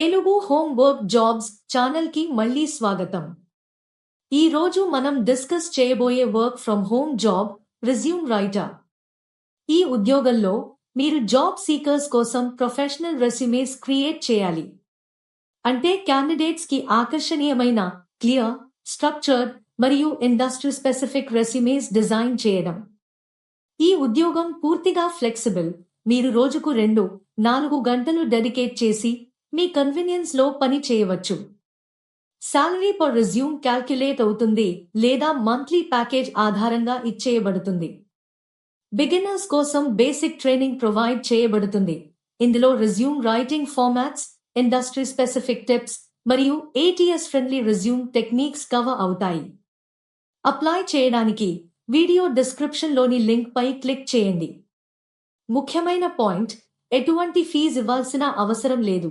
Telugu home work jobs ఛానల్కి మళ్ళీ స్వాగతం. ఈ రోజు మనం డిస్కస్ చేయబోయే work from home job resume writer. ఈ ఉద్యోగంలో మీరు జాబ్ సీకర్స్ కోసం ప్రొఫెషనల్ రెస్యూమేస్ క్రియేట్ చేయాలి. అంటే క్యాండిడేట్స్కి ఆకర్షణీయమైన క్లియర్ స్ట్రక్చర్డ్ మరియు ఇండస్ట్రీ స్పెసిఫిక్ రెస్యూమేస్ డిజైన్ చేయడం. ఈ ఉద్యోగం పూర్తిగా ఫ్లెక్సిబుల్. మీరు రోజుకు రెండు నాలుగు గంటలు డెడికేట్ చేసి మీ కన్వీనియన్స్లో పని చేయవచ్చు. శాలరీ పర్ రిజ్యూమ్ క్యాల్క్యులేట్ అవుతుంది లేదా మంత్లీ ప్యాకేజ్ ఆధారంగా ఇచ్చేయబడుతుంది. బిగినర్స్ కోసం బేసిక్ ట్రైనింగ్ ప్రొవైడ్ చేయబడుతుంది. ఇందులో resume writing formats industry specific tips మరియు ATS friendly resume techniques cover అవుతాయి. అప్లై చేయడానికి వీడియో డిస్క్రిప్షన్లోని లింక్ పై క్లిక్ చేయండి. ముఖ్యమైన పాయింట్ ఎటువంటి ఫీజు ఇవ్వాల్సిన అవసరం లేదు.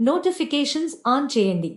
నోటిఫికేషన్స్ ఆన్ చేయండి